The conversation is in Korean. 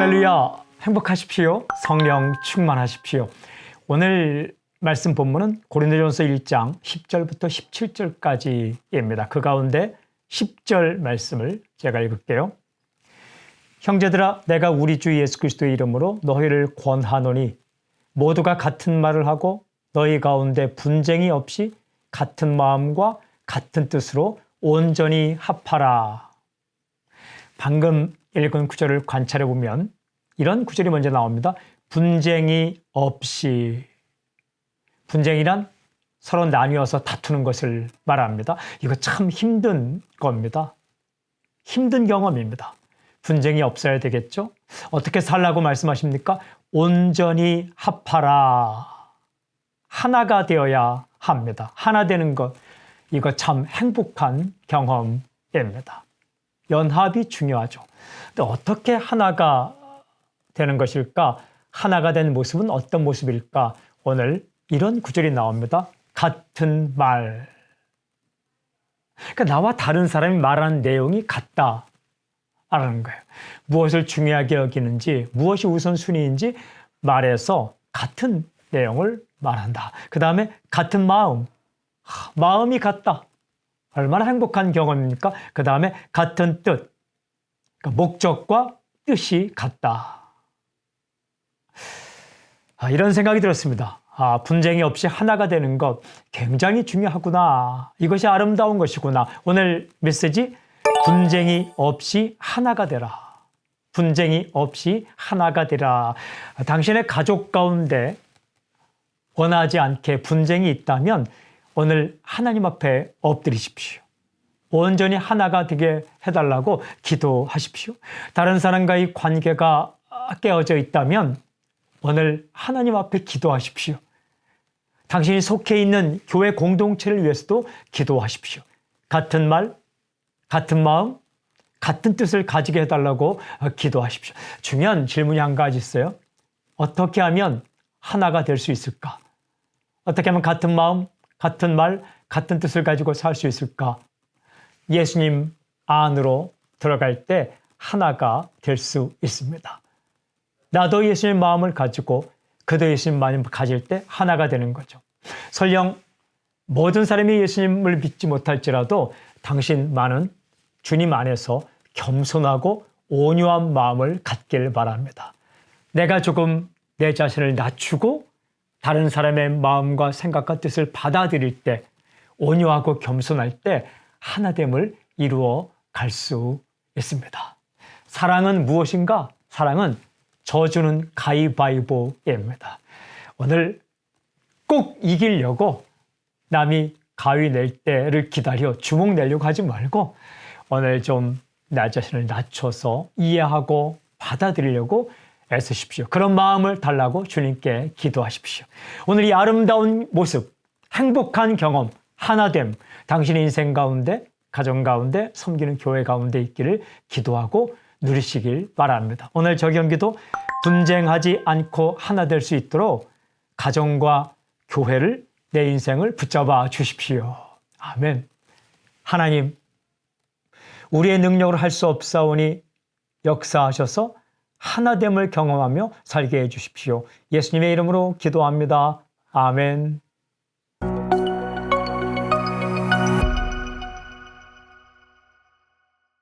할렐루야. 행복하십시오. 성령 충만하십시오. 오늘 말씀 본문은 고린도전서 1장 10절부터 17절까지입니다. 그 가운데 10절 말씀을 제가 읽을게요. 형제들아 내가 우리 주 예수 그리스도의 이름으로 너희를 권하노니 모두가 같은 말을 하고 너희 가운데 분쟁이 없이 같은 마음과 같은 뜻으로 온전히 합하라. 방금 읽은 구절을 관찰해 보면 이런 구절이 먼저 나옵니다. 분쟁이 없이 분쟁이란 서로 나뉘어서 다투는 것을 말합니다. 이거 참 힘든 겁니다. 힘든 경험입니다. 분쟁이 없어야 되겠죠? 어떻게 살라고 말씀하십니까? 온전히 합하라. 하나가 되어야 합니다. 하나 되는 것. 이거 참 행복한 경험입니다. 연합이 중요하죠. 근데 어떻게 하나가 되는 것일까? 하나가 된 모습은 어떤 모습일까? 오늘 이런 구절이 나옵니다. 같은 말. 그러니까 나와 다른 사람이 말하는 내용이 같다. 라는 거예요. 무엇을 중요하게 여기는지, 무엇이 우선순위인지 말해서 같은 내용을 말한다. 그 다음에 같은 마음. 마음이 같다. 얼마나 행복한 경험입니까? 그 다음에 같은 뜻. 그러니까 목적과 뜻이 같다. 아, 이런 생각이 들었습니다. 아, 분쟁이 없이 하나가 되는 것 굉장히 중요하구나. 이것이 아름다운 것이구나. 오늘 메시지 분쟁이 없이 하나가 되라. 분쟁이 없이 하나가 되라. 당신의 가족 가운데 원하지 않게 분쟁이 있다면 오늘 하나님 앞에 엎드리십시오. 온전히 하나가 되게 해달라고 기도하십시오. 다른 사람과의 관계가 깨어져 있다면 오늘 하나님 앞에 기도하십시오. 당신이 속해 있는 교회 공동체를 위해서도 기도하십시오. 같은 말, 같은 마음, 같은 뜻을 가지게 해달라고 기도하십시오. 중요한 질문이 한 가지 있어요. 어떻게 하면 하나가 될 수 있을까? 어떻게 하면 같은 마음, 같은 말, 같은 뜻을 가지고 살 수 있을까? 예수님 안으로 들어갈 때 하나가 될 수 있습니다. 나도 예수님 마음을 가지고 그도 예수님 마음을 가질 때 하나가 되는 거죠. 설령 모든 사람이 예수님을 믿지 못할지라도 당신만은 주님 안에서 겸손하고 온유한 마음을 갖길 바랍니다. 내가 조금 내 자신을 낮추고 다른 사람의 마음과 생각과 뜻을 받아들일 때 온유하고 겸손할 때 하나됨을 이루어 갈 수 있습니다. 사랑은 무엇인가? 사랑은 저주는 가위바위보입니다. 오늘 꼭 이기려고 남이 가위 낼 때를 기다려 주먹 내려고 하지 말고 오늘 좀 나 자신을 낮춰서 이해하고 받아들이려고 애쓰십시오. 그런 마음을 달라고 주님께 기도하십시오. 오늘 이 아름다운 모습, 행복한 경험, 하나됨, 당신의 인생 가운데, 가정 가운데, 섬기는 교회 가운데 있기를 기도하고 누리시길 바랍니다. 오늘 저경기도 분쟁하지 않고 하나 될 수 있도록 가정과 교회를 내 인생을 붙잡아 주십시오. 아멘. 하나님, 우리의 능력으로 할 수 없사오니 역사하셔서 하나됨을 경험하며 살게 해 주십시오. 예수님의 이름으로 기도합니다. 아멘.